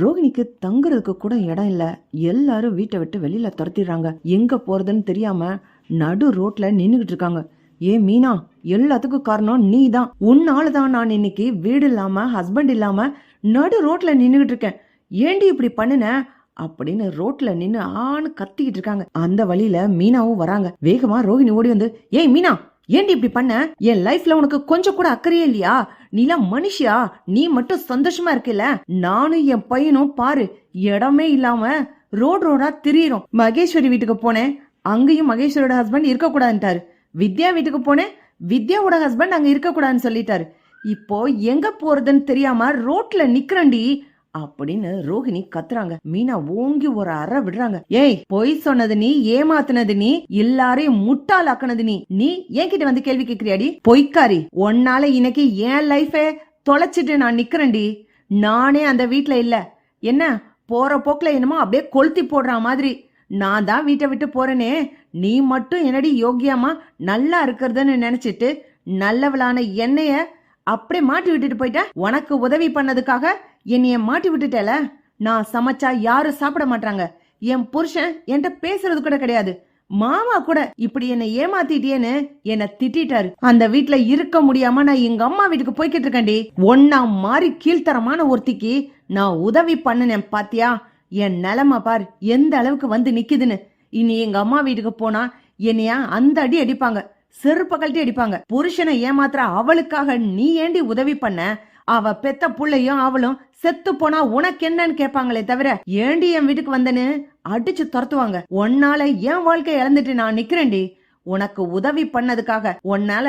ரோகிணிக்கு தங்குறதுக்கு கூட இடம் இல்லை. எல்லாரும் வீட்டை விட்டு வெளியில துரத்திடுறாங்க. எங்க போறதுன்னு தெரியாம நடு ரோட்ல நின்றுக்கிட்டு இருக்காங்க. ஏ மீனா எல்லாத்துக்கும் காரணம் நீ தான் உன்னால தான் நான் இன்னைக்கு. வீடு இல்லாம ஹஸ்பண்ட் இல்லாம நடு ரோட்ல நின்றுக்கிட்டு இருக்கேன். ஏண்டி இப்படி பண்ணுன? அப்படின்னு ரோட்ல நின்னு ஆன்னு கத்திக்கிட்டு இருக்காங்க. அந்த வழியில மீனாவும் வராங்க. வேகமா ரோகிணி ஓடி வந்து ஏய் மீனா ஏண்டி இப்படி பண்ண? என் லைஃப்ல உனக்கு கொஞ்சம் கூட அக்கறையே இல்லையா? நீலாம் மனுஷியா? நீ மட்டும் சந்தோஷமா இருக்கல நானும் என் பையனும் பாரு இடமே இல்லாம ரோடு ரோடா திரியிறோம். மகேஸ்வரி வீட்டுக்கு போனேன். அங்கேயும் மகேஸ்வரோட ஹஸ்பண்ட் இருக்க கூடாதுன்ட்டாரு வித்யா வீட்டுக்கு போனேன். வித்யாவோட ஹஸ்பண்ட் அங்க இருக்க கூடாதுன்னு சொல்லிட்டாரு. இப்போ எங்க போறதுன்னு தெரியாம ரோட்ல நிக்கிறண்டி அப்படின்னு ரோஹிணி கத்துறாங்க. மீனா ஓங்கி ஒரு அற விடுறாங்க. ஏய் பொய் சொன்னது நீ ஏமாத்தினது நீ எல்லாரையும் முட்டாளாக்குனது நீ. நீ என்கிட்ட வந்து கேள்வி கேக்குறியாடி? பொய்க்காரி உன்னால இன்னைக்கு என் லைஃபே தொலைச்சிட்டு நான் நிக்கிறேன்டி. நானே அந்த வீட்டுல இல்ல. என்ன போற போக்குல என்னமோ அப்படியே கொளுத்தி போடுற மாதிரி. நான் தான் வீட்டை விட்டு போறேனே. நீ மட்டும் என்னடி யோகியமா நல்லா இருக்கிறதுன்னு நினைச்சிட்டு நல்லவளான என்னைய அப்படியே மாட்டி விட்டுட்டு போயிட்ட? உனக்கு உதவி பண்ணதுக்காக என்னைய மாட்டி விட்டுட்டேல? நான் சமைச்சா யாரும் சாப்பிட மாட்டாங்க. என் புருஷன் என்கிட்ட பேசுறது கூட கிடையாது. மாமா கூட இப்படி என்னை ஏமாத்திட்டேன்னு என்னை திட்டிட்டாரு அந்த வீட்டுல இருக்க முடியாம நான் எங்க அம்மா வீட்டுக்கு போய்கிட்டு இருக்கேன்டி. ஒன்னா மாறி கீழ்த்தரமான ஒருத்திக்கு நான் உதவி பண்ணினேன் பாத்தியா? என் நிலமை பார் எந்த அளவுக்கு வந்து நிக்குதுன்னு. இனி எங்க அம்மா வீட்டுக்கு போனா என்னைய அந்த அடி அடிப்பாங்க. செருப்ப கழட்டி அடிப்பாங்க. புருஷனை ஏமாத்துற அவளுக்காக நீ ஏண்டி உதவி பண்ண? அவ பெத்த புள்ளையும் அவளும் செத்து போனா உனக்கு என்னன்னு கேட்பாங்களே தவிர ஏண்டி என் வீட்டுக்கு வந்தேன்னு அடிச்சு துரத்துவாங்க. உன்னால என் வாழ்க்கை இழந்துட்டு நான் நிக்கிறேன்டி. உனக்கு உதவி பண்ணதுக்காக உன்னால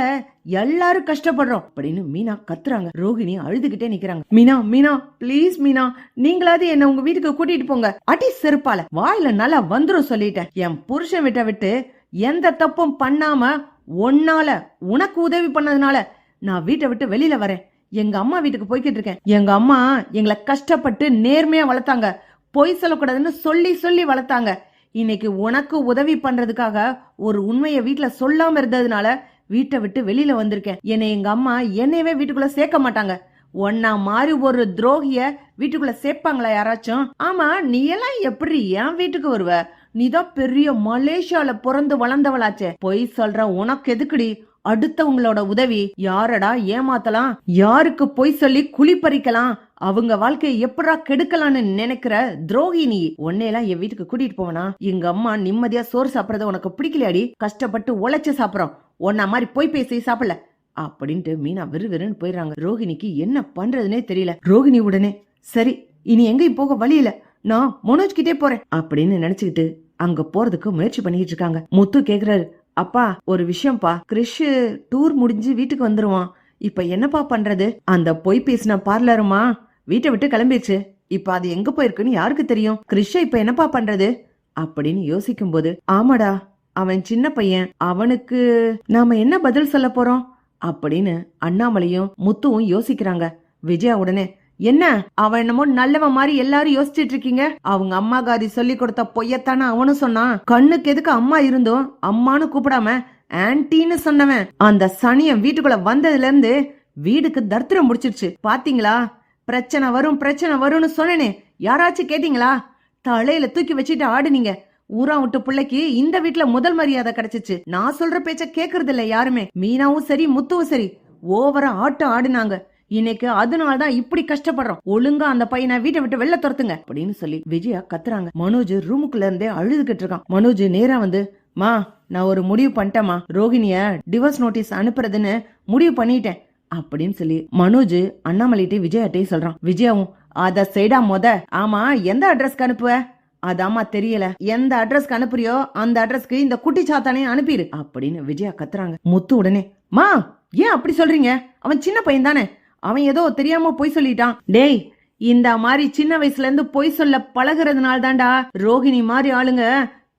எல்லாரும் கஷ்டப்படுறோம் அப்படின்னு மீனா கத்துறாங்க. ரோஹிணி அழுதுகிட்டே நிக்கிறாங்க. மீனா மீனா ப்ளீஸ் மீனா நீங்களாவது என்ன உங்க வீட்டுக்கு கூட்டிட்டு போங்க. அடி செருப்பால வாயில நல்லா வந்துரும் சொல்லிட்டேன். என் புருஷன் விட்ட விட்டு எந்த தப்பும் பண்ணாம உன்னால உனக்கு உதவி பண்ணதுனால நான் வீட்டை விட்டு வெளியில வரேன். எங்க அம்மா வீட்டுக்கு போய்கிட்டு இருக்கேன். எங்க அம்மா எங்களை கஷ்டப்பட்டு நேர்மையா வளர்த்தாங்க. பொய் சொல்லக்கூடாதுன்னு சொல்லி சொல்லி வளர்த்தாங்க. இன்னைக்கு உனக்கு உதவி பண்றதுக்காக ஒரு உண்மையை வீட்டுல சொல்லாம இருந்ததுனால வீட்டை விட்டு வெளியில வந்திருக்கேன். என்னை எங்க அம்மா என்னையவே வீட்டுக்குள்ள சேர்க்க மாட்டாங்க. ஒன்னா மாறி ஒரு துரோகிய வீட்டுக்குள்ள சேர்ப்பாங்களா யாராச்சும்? ஆமா நீ எல்லாம் எப்படி என் வீட்டுக்கு வருவ? நீதான் பெரிய மலேசியால பிறந்து வளர்ந்தவளாச்சே. பொய் சொல்ற உனக்கு எதுக்குடி? அடுத்தவங்களோட உதவி யாரடா ஏமாத்தலாம்? யாருக்கு பொய் சொல்லி குழி பறிக்கலாம்? அவங்க வாழ்க்கையை எப்படா கெடுக்கலாம்னு நினைக்கிற துரோகி நீ. உன்னையெல்லாம் என் வீட்டுக்கு கூட்டிட்டு போவனா? எங்க அம்மா நிம்மதியா சோறு சாப்பிடறத உனக்கு பிடிக்கலையாடி? கஷ்டப்பட்டு உழைச்சு சாப்பிடுறோம். உன்ன மாதிரி பொய் பேசி சாப்பிடல. அப்படின்ட்டு மீனா விறுவிறுன்னு போயிடுறாங்க. ரோகிணிக்கு என்ன பண்றதுனே தெரியல. ரோகிணி உடனே சரி இனி எங்கேயும் போக வழி இல்ல. நான் மனோஜ் கிட்டே போறேன். அப்படின்னு நினைச்சுக்கிட்டு அங்க போறதுக்கு முயற்சி பண்ணிட்டு இருக்காங்க. முத்து கேக்குறாரு அப்பா ஒரு விஷயம்ப்பா கிறிஷ் டூர் முடிஞ்சு வீட்டுக்கு வந்துருவான். இப்ப என்னப்பா பண்றது? அந்த பொய் பேசின பார்லருமா? வீட்டை விட்டு கிளம்பிடுச்சு. இப்ப அது எங்க போயிருக்குன்னு யாருக்கு தெரியும்? கிறிஷ இப்ப என்னப்பா பண்றது? அப்படின்னு யோசிக்கும் போது ஆமாடா அவன் சின்ன பையன். அவனுக்கு நாம என்ன பதில் சொல்ல போறோம்? அப்படின்னு அண்ணாமலையும் முத்துவும் யோசிக்கிறாங்க. விஜயா உடனே என்ன? அவன் என்னமோ நல்லவன் மாதிரி எல்லாரும் யோசிச்சிட்டு இருக்கீங்க. அவங்க அம்மா காதி சொல்லி கொடுத்த பொய்யத்தான அவனும் சொன்னான். கண்ணுக்கு எதுக்கு அம்மா இருந்தோம் அம்மான்னு கூப்பிடாம ஆன்டின்னு சொன்னவன். அந்த சனியம் வீட்டுக்குள்ள வந்ததுல இருந்து வீடுக்கு தர்த்திரம் முடிச்சிருச்சு. பாத்தீங்களா? பிரச்சனை வரும் பிரச்சனை வரும்னு சொன்னேனே. யாராச்சும் கேட்டீங்களா? தலையில தூக்கி வச்சுட்டு ஆடுனீங்க. ஊரா விட்டு பிள்ளைக்கு இந்த வீட்டுல முதல் மரியாதை கிடைச்சிச்சு. நான் சொல்ற பேச்ச கேக்குறது இல்ல யாருமே. மீனாவும் சரி முத்துவும் சரி. ஓவரா ஆட்டம் ஆடுனாங்க. இன்னைக்கு அதனால தான் இப்படி கஷ்டப்படுறோம். ஒழுங்கா அந்த பையனை வீட்டை விட்டு வெளில துரத்துங்க. அப்படின்னு சொல்லி விஜயா கத்துறாங்க. மனோஜ் ரூமுக்குள்ள இருந்தே அழுதுகிட்டு இருக்கான். மனோஜ் நேரா வந்து மா நான் ஒரு முடிவு பண்ணிட்டேமா ரோகிணிய டிவோர்ஸ் நோட்டீஸ் அனுப்புறதுன்னு முடிவு பண்ணிட்டேன். அப்படின்னு சொல்லி மனோஜ் அண்ணாமலையிட்டே விஜயாட்டையும் சொல்றான். விஜயாவும் அத செய்டா மொத. ஆமா எந்த அட்ரஸ்க்கு அனுப்புவ? அதாம்மா தெரியல. எந்த அட்ரஸ்க்கு அனுப்புறியோ அந்த அட்ரஸ்க்கு இந்த குட்டி சாத்தானே அனுப்பிடு அப்படின்னு விஜயா கத்துறாங்க. முத்து உடனே மா ஏன் அப்படி சொல்றீங்க? அவன் சின்ன பையன் தானே அவன் ஏதோ தெரியாம பொய் சொல்லிட்டான். டேய் இந்த மாதிரி சின்ன வயசுல இருந்து பொய் சொல்ல பழகிறதுனால தான்டா ரோகிணி மாதிரி ஆளுங்க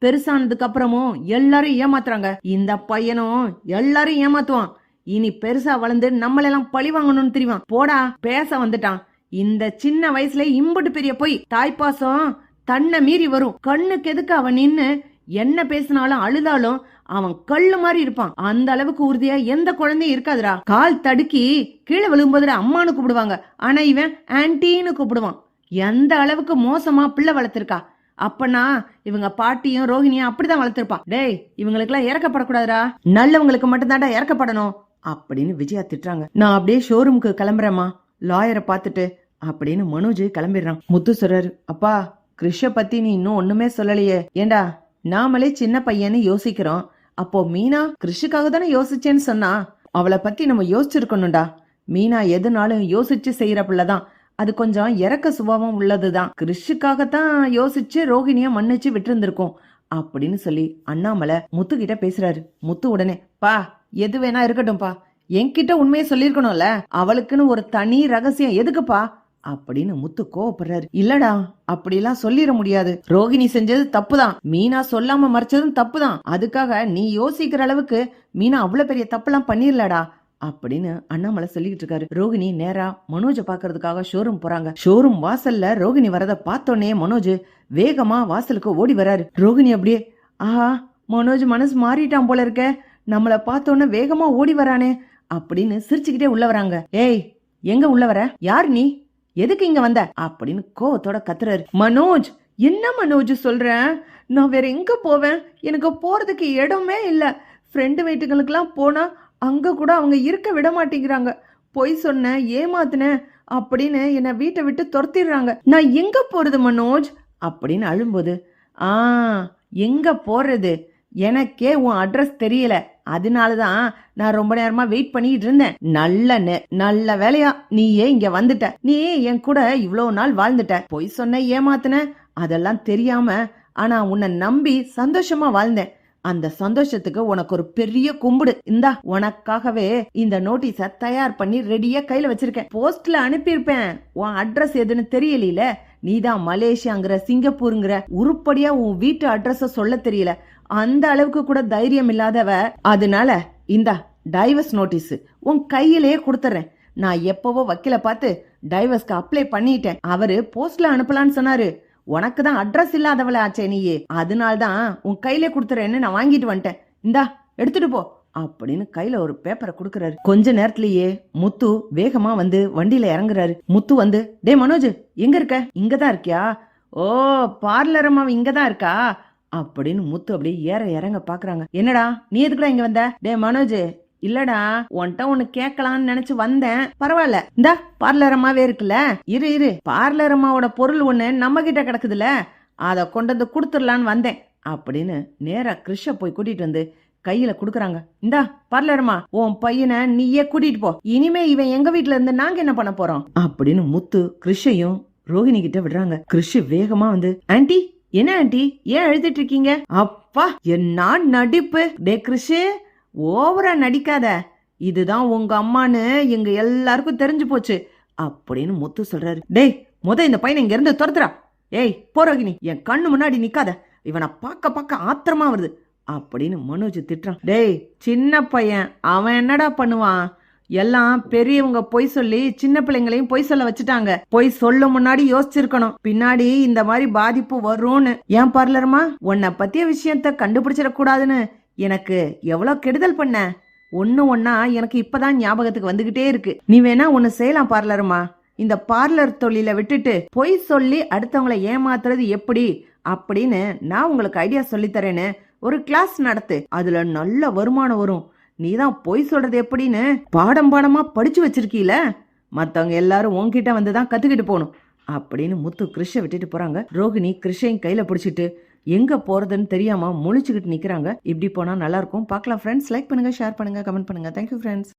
பெருசானதுக்கு அப்புறமும் எல்லாரும் ஏமாத்துறாங்க. இந்த பையனும் எல்லாரும் ஏமாத்துவான். இனி பெருசா வளர்ந்து நம்மளெல்லாம் பழி வாங்கணும்னு தெரியுவான் போடா பேச வந்துட்டான். இந்த சின்ன வயசுல இம்புட்டு பெரிய பொய் தாய்ப்பாசம் தன்னை மீறி வரும். கண்ணுக்கு எதுக்கு அவன் நின்னு என்ன பேசினாலும் அழுதாலும் அவன் கல்லு மாதிரி இருப்பான். அந்த அளவுக்கு உறுதியா எந்த குழந்தையும் இருக்காதுடா. கால் தடுக்கி கீழே விழும்போதுடா அம்மானு கூப்பிடுவாங்க. ஆனா இவன் ஆன்டின்னு கூப்பிடுவான். எந்த அளவுக்கு மோசமா பிள்ளை வளர்த்திருக்கா. அப்பனா இவங்க பாட்டியும் ரோஹிணியும் அப்படிதான் வளர்த்திருப்பா. டேய் இவங்களுக்கெல்லாம் இறக்கப்படக்கூடாதுடா. நல்லவங்களுக்கு மட்டும்தான்டா இறக்கப்படணும். அப்படின்னு விஜயா திட்டுறாங்க. நான் அப்படியே ஷோரூமுக்கு கிளம்புறேம்மா. லாயரை பார்த்துட்டு அப்படின்னு மனோஜ் கிளம்பிடுறான். முத்துசுரர் அப்பா கிருஷ பத்தி நீ இன்னும் ஒண்ணுமே சொல்லலையே. ஏண்டா நாமளே சின்ன பையன்னு யோசிக்கிறோம். அப்போ மீனா கிருஷிக்காக தானே யோசிச்சேன்னு சொன்னா? அவளை பத்தி நம்ம யோசிச்சிருக்கணும்டா. மீனா எதுனாலும் யோசிச்சு செய்யற பிள்ளைதான் அது கொஞ்சம் இறக்க சுபாவம் உள்ளதுதான். கிறிஷுக்காகத்தான் யோசிச்சு ரோஹிணிய மன்னிச்சு விட்டுருந்திருக்கோம். அப்படின்னு சொல்லி அண்ணாமலை முத்து கிட்ட பேசுறாரு. முத்து உடனே பா எது வேணா இருக்கட்டும்பா. என்கிட்ட உண்மையை சொல்லிருக்கணும்ல அவளுக்குன்னு ஒரு தனி ரகசியம் எதுக்குப்பா? அப்படின்னு முத்து கோவப்படுறாரு. இல்லடா அப்படிலாம் சொல்லிட முடியாது. ரோகிணி செஞ்சது தப்புதான். மீனா சொல்லாம மறைச்சதும் தப்புதான். அதுக்காக நீ யோசிக்கிற அளவுக்கு மீனா அவ்வளவு பெரிய தப்புலாம் பண்ணிரலடா அப்படின்னு அண்ணாமலை சொல்லிக்கிட்டு இருக்காரு. ரோகிணி நேரா மனோஜை பாக்குறதுக்காக ஷோரூம் போறாங்க. ஷோரூம் வாசல்ல ரோகிணி வரத பார்த்தோன்னே மனோஜ் வேகமா வாசலுக்கு ஓடி வராரு. ரோகிணி அப்படியே ஆஹா மனோஜ் மனசு மாறிட்டான் போல இருக்க. நம்மள பார்த்தோன்னே வேகமா ஓடி வரானே அப்படின்னு சிரிச்சுக்கிட்டே உள்ள வராங்க. ஏய் எங்க உள்ள வர? யார் நீ? எதுக்கு இங்க வந்த? அப்படின்னு கோவத்தோட கத்துறாரு. மனோஜ் என்ன மனோஜ் சொல்றேன் நான் வேற எங்க போவேன்? எனக்கு போறதுக்கு இடமே இல்லை. ஃப்ரெண்டு வீட்டுகளுக்கெல்லாம் போனா அங்க கூட அவங்க இருக்க விட மாட்டேங்கிறாங்க. பொய் சொன்னேன் ஏமாத்தினேன் அப்படின்னு என்னை வீட்டை விட்டு துரத்திடுறாங்க. நான் எங்க போறது மனோஜ்? அப்படின்னு அழும்போது ஆ எங்க போறது? எனக்கே உன் அட்ரஸ் தெரியல. அதனால தான் நான் ரொம்ப நேரமா வெயிட் பண்ணிட்டு இருந்தேன். நல்ல நல்ல வேலையா நீயே இங்க வந்துட்ட. நீ என் கூட இவ்வளவு நாள் வாழ்ந்துட்ட. பொய் சொன்ன ஏமாத்துன அதெல்லாம் தெரியாம ஆனா உன்னை நம்பி சந்தோஷமா வாழ்ந்தேன். அந்த சந்தோஷத்துக்கு உனக்கு ஒரு பெரிய கும்பிடு. இந்தா உனக்காகவே இந்த நோட்டீஸ தயார் பண்ணி ரெடியா கையில வச்சிருக்கேன். போஸ்ட்ல அனுப்பியிருப்பேன். உன் அட்ரஸ் எதுன்னு தெரியலையில? நீதான் மலேசியாங்கிற சிங்கப்பூருங்கிற உருப்படியா உன் வீட்டு அட்ரஸ சொல்ல தெரியல. அந்த அளவுக்கு கூட தைரியம் இல்லாதவ அதனால இந்தா டைவர்ஸ் நோட்டீஸ் உன் கையிலேயே கொடுத்துறேன். நான் எப்பவோ வக்கீல பார்த்து டைவர்ஸ்க்கு அப்ளை பண்ணிட்டேன். அவரு போஸ்ட்ல அனுப்பலான்னு சொன்னாரு. உனக்கு தான் அட்ரஸ் இல்லாதவள ஆச்சே நீயே. அதனால தான் உன் கையிலே கொடுத்துறேன்னு நான் வாங்கிட்டு வந்துட்டேன். இந்தா எடுத்துட்டு போ. அப்படின்னு கையில ஒரு பேப்பரை கொடுக்கறாரு. கொஞ்ச நேரத்திலேயே முத்து வேகமா வந்து வண்டியில இறங்குறாரு. முத்து வந்து டே மனோஜ் எங்க இருக்க? இங்கதான் இருக்கியா? ஓ பார்லர் அம்மா இங்கதான் இருக்கா? அப்படின்னு முத்து அப்படியே ஏற இறங்க பாக்குறாங்க. என்னடா நீ எதுக்குடா இங்க வந்த? டே மனோஜ் இல்லடா உன்கிட்ட ஒன்னு கேட்கலாம்னு நினைச்சு வந்தேன். பரவாயில்ல. இந்த பார்லர் அம்மாவே இருக்குல்ல? இரு இரு. பார்லர் அம்மாவோட பொருள் ஒண்ணு நம்ம கிட்ட கிடக்குதுல அத கொண்டு வந்து கொடுத்துடலான்னு வந்தேன். அப்படின்னு நேரா கிருஷ போய் கூட்டிட்டு வந்து கையில குடுக்கறாங்க. இந்தா பார்லரம்மா உன் பையனை நீயே கூட்டிட்டு போ. இனிமே இவன் எங்க வீட்டுல இருந்து நாங்க என்ன பண்ண போறோம்? அப்படின்னு முத்து கிருஷையும் ரோஹிணி கிட்ட விடுறாங்க. கிருஷ் வேகமா வந்து ஆன்டி என்ன ஆண்டி? ஏன் எழுதிட்டு இருக்கீங்க அப்பா என்ன நடிப்பு. டே கிருஷ் ஓவரா நடிக்காத. இதுதான் உங்க அம்மான்னு எங்க எல்லாருக்கும் தெரிஞ்சு போச்சு அப்படின்னு முத்து சொல்றாரு. டேய் முத இந்த பையனை இங்க இருந்து துரத்துறா. ஏய் போரோகினி என் கண்ணு முன்னாடி நிக்காத. இவனை பார்க்க பார்க்க ஆத்திரமா வருது அப்படின்னு மனோஜ் திட்டுறான். டேய் சின்ன பையன் அவன் என்னடா பண்ணுவான்? எல்லாம் பெரியவங்க பொய் சொல்லி சின்ன பிள்ளைங்களையும் பொய் சொல்ல வச்சுட்டாங்க. பொய் சொல்ல முன்னாடி யோசிச்சிருக்கணும். பின்னாடி இந்த மாதிரி பாதிப்பு வரும்னு. ஏன் பார்லருமா? உன்னை பத்திய விஷயத்த கண்டுபிடிச்சிடக்கூடாதுன்னு எனக்கு எவ்வளவு கெடுதல் பண்ண? ஒன்று ஒன்னா எனக்கு இப்பதான் ஞாபகத்துக்கு வந்துகிட்டே இருக்கு. நீ வேணா ஒன்னு செய்யலாம் பார்லருமா. இந்த பார்லர் தொழிலை விட்டுட்டு பொய் சொல்லி அடுத்தவங்களை ஏமாத்துறது எப்படி? அப்படின்னு நான் உங்களுக்கு ஐடியா சொல்லித்தரேன்னு ஒரு கிளாஸ் நடத்து. அதுல நல்ல வருமானம் வரும். நீ தான் பொய் சொல்றது எப்படின்னு பாடம் பாடமா படிச்சு வச்சிருக்கீல? மத்தவங்க எல்லாரும் உன்கிட்ட வந்து தான் கத்துக்கிட்டு போகணும். அப்படின்னு முத்து கிருஷ விட்டுட்டு போறாங்க. ரோகிணி கிருஷையும் கையில பிடிச்சிட்டு எங்க போறதுன்னு தெரியாம முழிச்சுக்கிட்டு நிக்கிறாங்க. இப்படி போனா நல்லா இருக்கும். பார்க்கலாம் ஃப்ரெண்ட்ஸ் லைக் பண்ணுங்க ஷேர் பண்ணுங்க கமெண்ட் பண்ணுங்க. Thank you friends